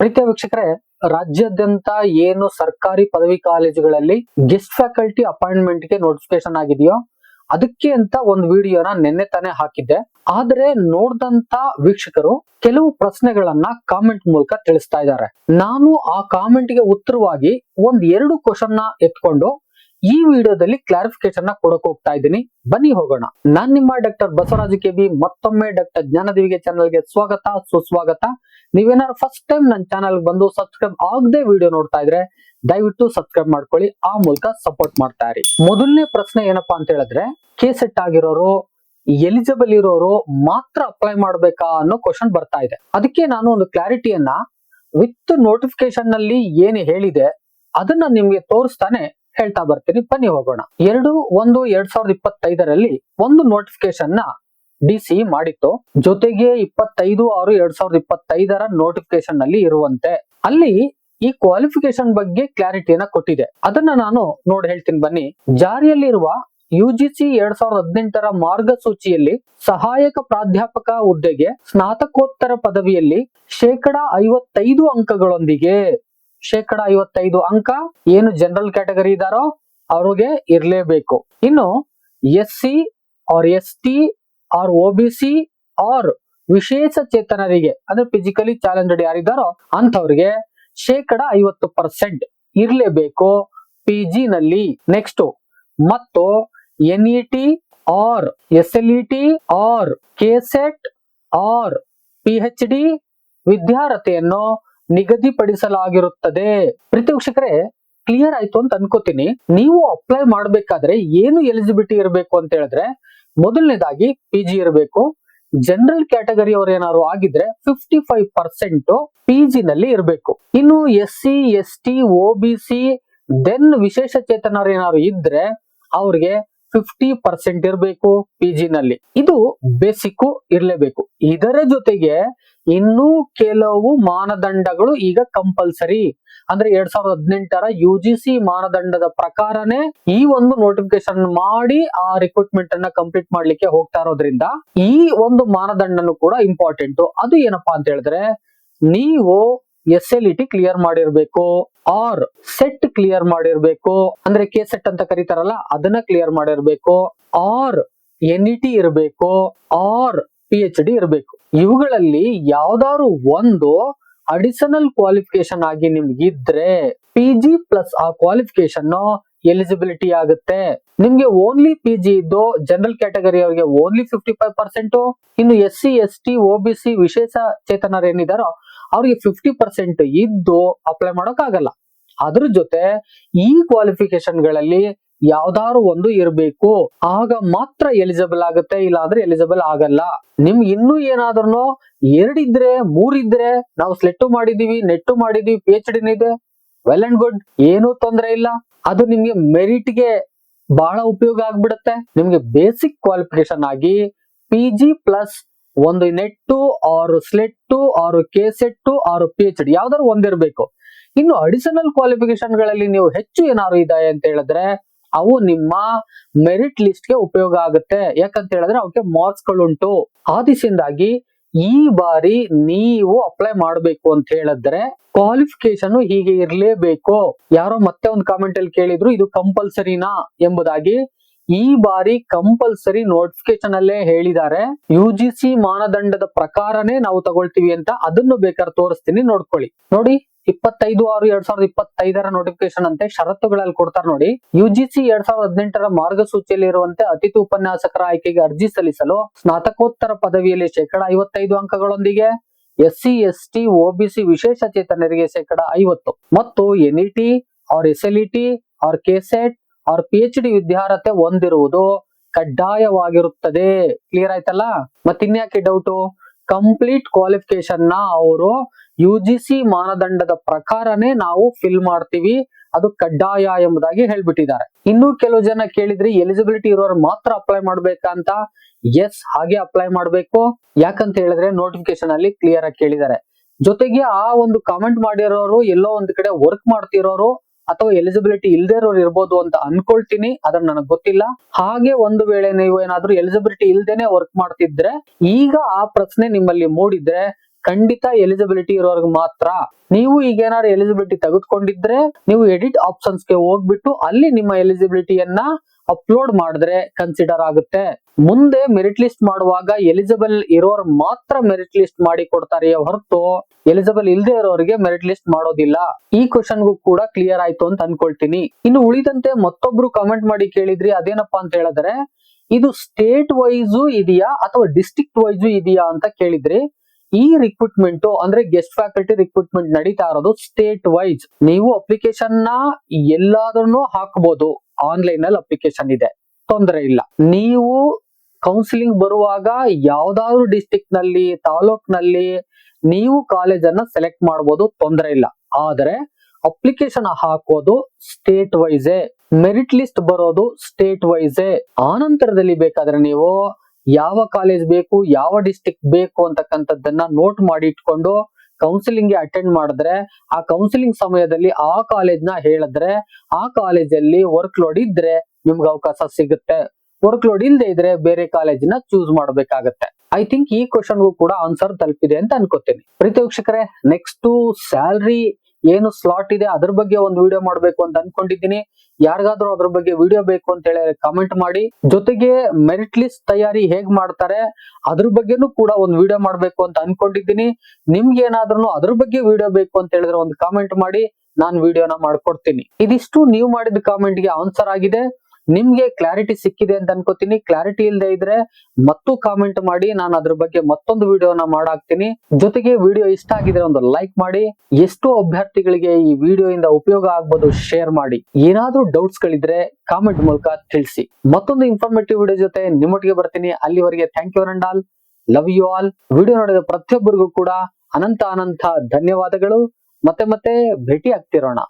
ಪ್ರೀತಿಯ ವೀಕ್ಷಕರೇ, ರಾಜ್ಯಾದ್ಯಂತ ಏನು ಸರ್ಕಾರಿ ಪದವಿ ಕಾಲೇಜುಗಳಲ್ಲಿ ಗೆಸ್ಟ್ ಫ್ಯಾಕಲ್ಟಿ ಅಪಾಯಿಂಟ್ಮೆಂಟ್ಗೆ ನೋಟಿಫಿಕೇಶನ್ ಆಗಿದೆಯೋ, ಅದಕ್ಕೆ ಅಂತ ಒಂದು ವಿಡಿಯೋನ ನಿನ್ನೆ ತಾನೇ ಹಾಕಿದ್ದೆ. ಆದ್ರೆ ನೋಡ್ದಂತ ವೀಕ್ಷಕರು ಕೆಲವು ಪ್ರಶ್ನೆಗಳನ್ನ ಕಾಮೆಂಟ್ ಮೂಲಕ ತಿಳಿಸ್ತಾ ಇದ್ದಾರೆ. ನಾನು ಆ ಕಾಮೆಂಟ್ಗೆ ಉತ್ತರವಾಗಿ ಒಂದ್ ಎರಡು ಕ್ವಶನ್ನ ಎತ್ಕೊಂಡು ಈ ವಿಡಿಯೋದಲ್ಲಿ ಕ್ಲಾರಿಫಿಕೇಶನ್ ಕೊಡಕ್ ಹೋಗ್ತಾ ಇದ್ದೀನಿ. ಬನ್ನಿ ಹೋಗೋಣ. ನಾನ್ ನಿಮ್ಮ ಡಾಕ್ಟರ್ ಬಸವರಾಜ ಕೆ ಬಿ, ಮತ್ತೊಮ್ಮೆ ಡಾಕ್ಟರ್ ಜ್ಞಾನದೇವಿಗೆ ಚಾನಲ್ಗೆ ಸ್ವಾಗತ, ಸುಸ್ವಾಗತ. ನೀವೇನಾದ್ರು ಫಸ್ಟ್ ಟೈಮ್ ನನ್ನ ಚಾನಲ್ ಬಂದು ಸಬ್ಸ್ಕ್ರೈಬ್ ಆಗದೆ ವಿಡಿಯೋ ನೋಡ್ತಾ ಇದ್ರೆ ದಯವಿಟ್ಟು ಸಬ್ಸ್ಕ್ರೈಬ್ ಮಾಡ್ಕೊಳ್ಳಿ, ಆ ಮೂಲಕ ಸಪೋರ್ಟ್ ಮಾಡ್ತಾ ಇರಿ. ಮೊದಲನೇ ಪ್ರಶ್ನೆ ಏನಪ್ಪಾ ಅಂತ ಹೇಳಿದ್ರೆ ಕೇಸೆಟ್ ಆಗಿರೋರು ಎಲಿಜಿಬಲ್ ಇರೋರು ಮಾತ್ರ ಅಪ್ಲೈ ಮಾಡ್ಬೇಕಾ ಅನ್ನೋ ಕ್ವಶನ್ ಬರ್ತಾ ಇದೆ. ಅದಕ್ಕೆ ನಾನು ಒಂದು ಕ್ಲಾರಿಟಿಯನ್ನ ವಿತ್ ನೋಟಿಫಿಕೇಶನ್ನಲ್ಲಿ ಏನು ಹೇಳಿದೆ, ಅದನ್ನ ನಿಮ್ಗೆ ತೋರಿಸ್ತಾನೆ. ಹೇಳ್ತಾ ಬರ್ತೀನಿ. ಬನ್ನಿ ಹೋಗೋಣ. ಎರಡು, ಒಂದು, ಎರಡ್ ಸಾವಿರದ ಇಪ್ಪತ್ತೈದರಲ್ಲಿ ಒಂದು ನೋಟಿಫಿಕೇಶನ್ನ ಡಿ ಸಿ ಮಾಡಿತ್ತು. ಜೊತೆಗೆ ಇಪ್ಪತ್ತೈದು, ಆರು, ಎರಡ್ ಸಾವಿರದ ಇಪ್ಪತ್ತೈದರ ನೋಟಿಫಿಕೇಶನ್ನಲ್ಲಿ ಇರುವಂತೆ. ಅಲ್ಲಿ ಈ ಕ್ವಾಲಿಫಿಕೇಶನ್ ಬಗ್ಗೆ ಕ್ಲಾರಿಟಿಯನ್ನ ಕೊಟ್ಟಿದೆ. ಅದನ್ನ ನಾನು ನೋಡಿ ಹೇಳ್ತೀನಿ ಬನ್ನಿ. ಜಾರಿಯಲ್ಲಿರುವ ಯುಜಿಸಿ ಎರಡ್ ಸಾವಿರದ ಹದಿನೆಂಟರ ಮಾರ್ಗಸೂಚಿಯಲ್ಲಿ ಸಹಾಯಕ ಪ್ರಾಧ್ಯಾಪಕ ಹುದ್ದೆಗೆ ಸ್ನಾತಕೋತ್ತರ ಪದವಿಯಲ್ಲಿ ಶೇಕಡ ಐವತ್ತೈದು ಅಂಕಗಳೊಂದಿಗೆ ಶೇಕಡ ಐವತ್ತೈದು ಅಂಕ ಏನು ಜನರಲ್ ಕ್ಯಾಟಗರಿ ಇದಾರೋ ಅವ್ರಿಗೆ ಇರಲೇಬೇಕು. ಇನ್ನು S C R S T R O B C R ವಿಶೇಷ ಚೇತನರಿಗೆ, ಅಂದ್ರೆ ಫಿಸಿಕಲಿ ಚಾಲೆಂಜ್ ಯಾರಿದ್ದಾರೋ ಅಂಥವ್ರಿಗೆ ಶೇಕಡ ಐವತ್ತು ಪರ್ಸೆಂಟ್ ಇರಲೇಬೇಕು ಪಿ ಜಿ ನಲ್ಲಿ. ನೆಕ್ಸ್ಟ್ ಮತ್ತು N E T R S L E T R K SET R P H D ವಿದ್ಯಾರ್ಹತೆಯನ್ನು ನಿಗದಿಪಡಿಸಲಾಗಿರುತ್ತದೆ. ಪ್ರೀತಿ ವೀಕ್ಷಕರೇ ಕ್ಲಿಯರ್ ಆಯ್ತು ಅಂತ ಅನ್ಕೋತೀನಿ. ನೀವು ಅಪ್ಲೈ ಮಾಡ್ಬೇಕಾದ್ರೆ ಏನು ಎಲಿಜಿಬಿಲಿಟಿ ಇರಬೇಕು ಅಂತ ಹೇಳಿದ್ರೆ, ಮೊದಲನೇದಾಗಿ ಪಿ ಜಿ ಇರಬೇಕು. ಜನರಲ್ ಕ್ಯಾಟಗರಿ ಅವ್ರು ಏನಾದ್ರು ಆಗಿದ್ರೆ fifty five percent P G ನಲ್ಲಿ ಇರಬೇಕು. ಇನ್ನು S C S T O B C then ವಿಶೇಷ ಚೇತನರು ಏನಾದ್ರು ಇದ್ರೆ ಅವ್ರಿಗೆ ಫಿಫ್ಟಿ ಪರ್ಸೆಂಟ್ ಇರಬೇಕು ಪಿ ನಲ್ಲಿ. ಇದು ಬೇಸಿಕ್ ಇರಲೇಬೇಕು. ಇದರ ಜೊತೆಗೆ ಇನ್ನೂ ಕೆಲವು ಮಾನದಂಡಗಳು ಈಗ ಕಂಪಲ್ಸರಿ ಅಂದ್ರೆ ಎರಡ್ ಸಾವಿರದ ಹದಿನೆಂಟರ ಯು ಜಿ ಸಿ ಮಾನದಂಡದ ಪ್ರಕಾರನೇ ಈ ಒಂದು ನೋಟಿಫಿಕೇಶನ್ ಮಾಡಿ ಆ ರಿಕ್ರೂಟ್ಮೆಂಟ್ ಅನ್ನ ಕಂಪ್ಲೀಟ್ ಮಾಡ್ಲಿಕ್ಕೆ ಹೋಗ್ತಾ ಇರೋದ್ರಿಂದ ಈ ಒಂದು ಮಾನದಂಡನು ಕೂಡ ಇಂಪಾರ್ಟೆಂಟ್ ಅದು ಏನಪ್ಪಾ ಅಂತ ಹೇಳಿದ್ರೆ, ನೀವು S L E T clear ಮಾಡಿರ್ಬೇಕು ಆರ್ ಸೆಟ್ ಕ್ಲಿಯರ್ ಮಾಡಿರ್ಬೇಕು, ಅಂದ್ರೆ ಕೆ ಸೆಟ್ ಅಂತ ಕರೀತಾರಲ್ಲ, ಅದನ್ನ ಕ್ಲಿಯರ್ ಮಾಡಿರ್ಬೇಕು ಆರ್ ಎನ್ ಇ ಟಿ ಇರಬೇಕು ಆರ್ ಪಿ ಎಚ್ ಡಿ ಇರಬೇಕು. ಇವುಗಳಲ್ಲಿ ಯಾವ್ದಾದ್ರು ಒಂದು ಅಡಿಷನಲ್ ಕ್ವಾಲಿಫಿಕೇಶನ್ ಆಗಿ ನಿಮ್ಗಿದ್ರೆ ಪಿ ಜಿ ಪ್ಲಸ್ ಆ ಕ್ವಾಲಿಫಿಕೇಶನ್ ಎಲಿಜಿಬಿಲಿಟಿ ಆಗುತ್ತೆ. ನಿಮ್ಗೆ ಓನ್ಲಿ ಪಿ ಜಿ ಇದ್ದು ಜನರಲ್ ಕ್ಯಾಟಗರಿ ಅವರಿಗೆ ಓನ್ಲಿ ಫಿಫ್ಟಿ ಫೈವ್ ಪರ್ಸೆಂಟ್ ಇನ್ನು S C S T O B C ವಿಶೇಷ ಚೇತನರು ಏನಿದಾರೋ ಅವ್ರಿಗೆ ಫಿಫ್ಟಿ ಪರ್ಸೆಂಟ್ ಇದ್ದು ಅಪ್ಲೈ ಮಾಡೋಕ್ಕಾಗಲ್ಲ. ಅದ್ರ ಜೊತೆ ಈ ಕ್ವಾಲಿಫಿಕೇಶನ್ಗಳಲ್ಲಿ ಯಾವ್ದಾದ್ರು ಒಂದು ಇರಬೇಕು. ಆಗ ಮಾತ್ರ ಎಲಿಜಿಬಲ್ ಆಗುತ್ತೆ ಇಲ್ಲ ಅಂದ್ರೆ ಎಲಿಜಿಬಲ್ ಆಗಲ್ಲ. ನಿಮ್ಗೆ ಇನ್ನೂ ಏನಾದ್ರೂ ಎರಡಿದ್ರೆ, ಮೂರಿದ್ರೆ ನಾವು ಸ್ಲೆಟ್ಟು ಮಾಡಿದೀವಿ ನೆಟ್ಟು ಮಾಡಿದೀವಿ ಪಿ ಎಚ್ ಇದೆ. ವೆಲ್ ಅಂಡ್ ಗುಡ್ ಏನೂ ತೊಂದರೆ ಇಲ್ಲ. ಅದು ನಿಮ್ಗೆ ಮೆರಿಟ್ಗೆ ಬಹಳ ಉಪಯೋಗ ಆಗ್ಬಿಡುತ್ತೆ. ನಿಮ್ಗೆ ಬೇಸಿಕ್ ಕ್ವಾಲಿಫಿಕೇಶನ್ ಆಗಿ ಪಿ ಜಿ ಪ್ಲಸ್ ಒಂದು ನೆಟ್ಟು, ಆರು ಸ್ಲೆಟ್ಟು, ಆರು ಕೆಸೆಟ್ಟು ಆರು ಪಿ ಎಚ್ ಡಿ, ಯಾವ್ದಾದ್ರು ಒಂದಿರಬೇಕು. ಇನ್ನು ಅಡಿಷನಲ್ ಕ್ವಾಲಿಫಿಕೇಶನ್ಗಳಲ್ಲಿ ನೀವು ಹೆಚ್ಚು ಏನಾದ್ರು ಇದೆ ಅಂತ ಹೇಳಿದ್ರೆ, ಅವು ನಿಮ್ಮ ಮೆರಿಟ್ ಲಿಸ್ಟ್ಗೆ ಉಪಯೋಗ ಆಗುತ್ತೆ. ಯಾಕಂತ ಹೇಳಿದ್ರೆ ಅವಕ್ಕೆ ಮಾರ್ಕ್ಸ್ ಗಳುಂಟು. ಆ ಈ ಬಾರಿ ನೀವು ಅಪ್ಲೈ ಮಾಡಬೇಕು ಅಂತ ಹೇಳಿದ್ರೆ ಕ್ವಾಲಿಫಿಕೇಶನ್ ಹೀಗೆ ಇರಲೇಬೇಕು. ಯಾರೋ ಮತ್ತೆ ಒಂದು ಕಾಮೆಂಟ್ ಅಲ್ಲಿ ಕೇಳಿದ್ರು, ಇದು ಕಂಪಲ್ಸರಿನಾ ಎಂಬುದಾಗಿ. ಈ ಬಾರಿ ಕಂಪಲ್ಸರಿ ನೋಟಿಫಿಕೇಶನ್ ಅಲ್ಲೇ ಹೇಳಿದ್ದಾರೆ ಯು ಜಿ ಸಿ ಮಾನದಂಡದ ಪ್ರಕಾರನೇ ನಾವು ತಗೊಳ್ತೀವಿ ಅಂತ ಅದನ್ನು ಬೇಕಾದ್ರೆ ತೋರಿಸ್ತೀನಿ, ನೋಡ್ಕೊಳ್ಳಿ. ನೋಡಿ, ಇಪ್ಪತ್ತೈದು ಆರು ಎರಡ್ ಸಾವಿರದ ಇಪ್ಪತ್ತೈದರ ನೋಟಿಫಿಕೇಶನ್ ಅಂತೆ ಷರತ್ತುಗಳಲ್ಲಿ ಕೊಡ್ತಾರೆ ನೋಡಿ. ಯು ಜಿ ಸಿ ಎರಡ್ ಸಾವಿರದ ಹದಿನೆಂಟರ ಮಾರ್ಗಸೂಚಿಯಲ್ಲಿ ಇರುವಂತೆ ಅತಿಥಿ ಉಪನ್ಯಾಸಕರ ಆಯ್ಕೆಗೆ ಅರ್ಜಿ ಸಲ್ಲಿಸಲು ಸ್ನಾತಕೋತ್ತರ ಪದವಿಯಲ್ಲಿ ಶೇಕಡ ಐವತ್ತೈದು ಅಂಕಗಳೊಂದಿಗೆ S C S T OBC ವಿಶೇಷ ಚೇತನರಿಗೆ ಶೇಕಡ ಐವತ್ತು. ಮತ್ತು ಎನ್ಇಟಿ ಅವ್ರ S L E T R K R P H D ವಿದ್ಯಾರ್ಹತೆ ಹೊಂದಿರುವುದು ಕಡ್ಡಾಯವಾಗಿರುತ್ತದೆ. ಕ್ಲಿಯರ್ ಆಯ್ತಲ್ಲ? ಮತ್ತಿನ್ಯಾಕೆ ಡೌಟು ಕಂಪ್ಲೀಟ್ ಕ್ವಾಲಿಫಿಕೇಶನ್ನ ಅವರು ಯು ಜಿ ಸಿ ಮಾನದಂಡದ ಪ್ರಕಾರನೇ ನಾವು ಫಿಲ್ ಮಾಡ್ತೀವಿ. ಅದು ಕಡ್ಡಾಯ ಎಂಬುದಾಗಿ ಹೇಳ್ಬಿಟ್ಟಿದ್ದಾರೆ. ಇನ್ನು ಕೆಲವು ಜನ ಕೇಳಿದ್ರಿ ಎಲಿಜಿಬಿಲಿಟಿ ಇರೋರು ಮಾತ್ರ ಅಪ್ಲೈ ಮಾಡ್ಬೇಕಂತ? ಎಸ್ ಹಾಗೆ ಅಪ್ಲೈ ಮಾಡ್ಬೇಕು. ಯಾಕಂತ ಹೇಳಿದ್ರೆ ನೋಟಿಫಿಕೇಶನ್ ಅಲ್ಲಿ ಕ್ಲಿಯರ್ ಆಗಿ ಕೇಳಿದ್ದಾರೆ. ಜೊತೆಗೆ ಆ ಒಂದು ಕಾಮೆಂಟ್ ಮಾಡಿರೋರು ಎಲ್ಲೋ ಒಂದ್ ಕಡೆ ವರ್ಕ್ ಮಾಡ್ತಿರೋರು ಅಥವಾ ಎಲಿಜಿಬಿಲಿಟಿ ಇಲ್ದೇ ಇರೋರು ಇರ್ಬೋದು ಅಂತ ಅನ್ಕೊಳ್ತೀನಿ ಅದನ್ನ ನನಗೆ ಗೊತ್ತಿಲ್ಲ. ಹಾಗೆ ಒಂದು ವೇಳೆ ನೀವು ಏನಾದ್ರೂ ಎಲಿಜಿಬಿಲಿಟಿ ಇಲ್ದೇನೆ ವರ್ಕ್ ಮಾಡ್ತಿದ್ರೆ, ಈಗ ಆ ಪ್ರಶ್ನೆ ನಿಮ್ಮಲ್ಲಿ ಮೂಡಿದ್ರೆ ಖಂಡಿತ ಎಲಿಜಿಬಿಲಿಟಿ ಇರೋರ್ಗೆ ಮಾತ್ರ. ನೀವು ಈಗ ಏನಾದ್ರು ಎಲಿಜಿಬಿಲಿಟಿ ತೆಗೆದುಕೊಂಡಿದ್ರೆ, ನೀವು ಎಡಿಟ್ ಆಪ್ಷನ್ಸ್ಗೆ ಹೋಗ್ಬಿಟ್ಟು ಅಲ್ಲಿ ನಿಮ್ಮ ಎಲಿಜಿಬಿಲಿಟಿಯನ್ನ ಅಪ್ಲೋಡ್ ಮಾಡಿದ್ರೆ ಕನ್ಸಿಡರ್ ಆಗುತ್ತೆ. ಮುಂದೆ ಮೆರಿಟ್ ಲಿಸ್ಟ್ ಮಾಡುವಾಗ ಎಲಿಜಿಬಲ್ ಇರೋರ್ ಮಾತ್ರ ಮೆರಿಟ್ ಲಿಸ್ಟ್ ಮಾಡಿ ಕೊಡ್ತಾರೆ ಹೊರತು ಎಲಿಜಿಬಲ್ ಇಲ್ಲದೆ ಇರೋರಿಗೆ ಮೆರಿಟ್ ಲಿಸ್ಟ್ ಮಾಡೋದಿಲ್ಲ. ಈ ಕ್ವಶನ್ಗೂ ಕೂಡ ಕ್ಲಿಯರ್ ಆಯ್ತು ಅಂತ ಅನ್ಕೊಳ್ತೀನಿ. ಇನ್ನು ಉಳಿದಂತೆ ಮತ್ತೊಬ್ರು ಕಮೆಂಟ್ ಮಾಡಿ ಕೇಳಿದ್ರಿ, ಅದೇನಪ್ಪಾ ಅಂತ ಹೇಳಿದ್ರೆ, ಇದು ಸ್ಟೇಟ್ ವೈಸು ಇದೆಯಾ ಅಥವಾ ಡಿಸ್ಟ್ರಿಕ್ಟ್ ವೈಸು ಇದೆಯಾ ಅಂತ ಕೇಳಿದ್ರಿ. ಈ ರಿಕ್ರೂಟ್ಮೆಂಟ್ ಅಂದ್ರೆ ಗೆಸ್ಟ್ ಫ್ಯಾಕಲ್ಟಿ ರಿಕ್ರೂಟ್ಮೆಂಟ್ ನಡೀತಾ ಇರೋದು ಸ್ಟೇಟ್ ವೈಸ್ ನೀವು ಅಪ್ಲಿಕೇಶನ್ನ ಎಲ್ಲಾದ್ರೂ ಹಾಕಬಹುದು ಆನ್ಲೈನ್ ಅಲ್ಲಿ ಅಪ್ಲಿಕೇಶನ್ ಇದೆ. ತೊಂದರೆ ಇಲ್ಲ. ನೀವು ಕೌನ್ಸಿಲಿಂಗ್ ಬರುವಾಗ ಯಾವ್ದಾದ್ರು ಡಿಸ್ಟಿಕ್ನಲ್ಲಿ ತಾಲೂಕ್ ನೀವು ಕಾಲೇಜ್ ಅನ್ನ ಸೆಲೆಕ್ಟ್ ಮಾಡಬಹುದು ತೊಂದರೆ ಇಲ್ಲ. ಆದ್ರೆ ಅಪ್ಲಿಕೇಶನ್ ಹಾಕೋದು ಸ್ಟೇಟ್ ವೈಸೇ ಮೆರಿಟ್ ಲಿಸ್ಟ್ ಬರೋದು ಸ್ಟೇಟ್ ವೈಸೇ ಆನಂತರದಲ್ಲಿ ಬೇಕಾದ್ರೆ ನೀವು ಯಾವ ಕಾಲೇಜ್ ಬೇಕು, ಯಾವ ಡಿಸ್ಟಿಕ್ ಬೇಕು ಅಂತಕ್ಕಂಥದ್ದನ್ನ ನೋಟ್ ಮಾಡಿ ಇಟ್ಕೊಂಡು ಕೌನ್ಸಿಲಿಂಗ್ ಅಟೆಂಡ್ ಮಾಡಿದ್ರೆ, ಆ ಕೌನ್ಸಿಲಿಂಗ್ ಸಮಯದಲ್ಲಿ ಆ ಕಾಲೇಜ್ನ ಹೇಳಿದ್ರೆ, ಆ ಕಾಲೇಜಲ್ಲಿ ವರ್ಕ್ ಲೋಡ್ ಇದ್ರೆ ನಿಮ್ಗೆ ಅವಕಾಶ ಸಿಗುತ್ತೆ. ವರ್ಕ್ ಲೋಡ್ ಇಲ್ಲದೆ ಇದ್ರೆ ಬೇರೆ ಕಾಲೇಜಿನ ಚೂಸ್ ಮಾಡಬೇಕಾಗತ್ತೆ. ಐ ಥಿಂಕ್ ಈ ಕ್ವಶನ್ಗೂ ಕೂಡ ಆನ್ಸರ್ ತಲುಪಿದೆ ಅಂತ ಅನ್ಕೋತೀನಿ. ಪ್ರೀತಿ ವೀಕ್ಷಕರೇ ನೆಕ್ಸ್ಟ್ ಸ್ಯಾಲ್ರಿ ಏನು ಸ್ಲಾಟ್ ಇದೆ ಅದ್ರ ಬಗ್ಗೆ ಒಂದು ವಿಡಿಯೋ ಮಾಡಬೇಕು ಅಂತ ಅನ್ಕೊಂಡಿದ್ದೀನಿ. ಯಾರಿಗಾದ್ರೂ ಅದ್ರ ಬಗ್ಗೆ ವಿಡಿಯೋ ಬೇಕು ಅಂತ ಹೇಳಿ ಕಮೆಂಟ್ ಮಾಡಿ. ಜೊತೆಗೆ ಮೆರಿಟ್ ಲಿಸ್ಟ್ ತಯಾರಿ ಹೇಗ್ ಮಾಡ್ತಾರೆ ಅದ್ರ ಬಗ್ಗೆನೂ ಕೂಡ ಒಂದು ವಿಡಿಯೋ ಮಾಡ್ಬೇಕು ಅಂತ ಅನ್ಕೊಂಡಿದ್ದೀನಿ. ನಿಮ್ಗೆ ಏನಾದ್ರೂ ಅದ್ರ ಬಗ್ಗೆ ವಿಡಿಯೋ ಬೇಕು ಅಂತ ಹೇಳಿದ್ರೆ ಒಂದು ಕಾಮೆಂಟ್ ಮಾಡಿ. ನಾನು ವಿಡಿಯೋನ ಮಾಡ್ಕೊಡ್ತೀನಿ. ಇದಿಷ್ಟು ನೀವು ಮಾಡಿದ ಕಾಮೆಂಟ್ಗೆ ಆನ್ಸರ್ ಆಗಿದೆ. ನಿಮ್ಗೆ ಕ್ಲಾರಿಟಿ ಸಿಕ್ಕಿದೆ ಅಂತ ಅನ್ಕೋತೀನಿ. ಕ್ಲಾರಿಟಿ ಇಲ್ಲದೆ ಇದ್ರೆ ಮತ್ತು ಕಾಮೆಂಟ್ ಮಾಡಿ. ನಾನು ಅದ್ರ ಬಗ್ಗೆ ಮತ್ತೊಂದು ವಿಡಿಯೋನ ಮಾಡಾಕ್ತೀನಿ. ಜೊತೆಗೆ ವಿಡಿಯೋ ಇಷ್ಟ ಆಗಿದ್ರೆ ಒಂದು ಲೈಕ್ ಮಾಡಿ. ಎಷ್ಟೋ ಅಭ್ಯರ್ಥಿಗಳಿಗೆ ಈ ವಿಡಿಯೋ ಇಂದ ಉಪಯೋಗ ಆಗ್ಬೋದು ಶೇರ್ ಮಾಡಿ. ಏನಾದ್ರೂ ಡೌಟ್ಸ್ ಗಳಿದ್ರೆ ಕಾಮೆಂಟ್ ಮೂಲಕ ತಿಳಿಸಿ. ಮತ್ತೊಂದು ಇನ್ಫಾರ್ಮೇಟಿವ್ ವಿಡಿಯೋ ಜೊತೆ ನಿಮ್ಮೊಟ್ಟಿಗೆ ಬರ್ತೀನಿ. ಅಲ್ಲಿವರೆಗೆ thank you and all love you all video ನೋಡಿದ ಪ್ರತಿಯೊಬ್ಬರಿಗೂ ಕೂಡ ಅನಂತ ಅನಂತ ಧನ್ಯವಾದಗಳು. ಮತ್ತೆ ಮತ್ತೆ ಭೇಟಿ ಆಗ್ತಿರೋಣ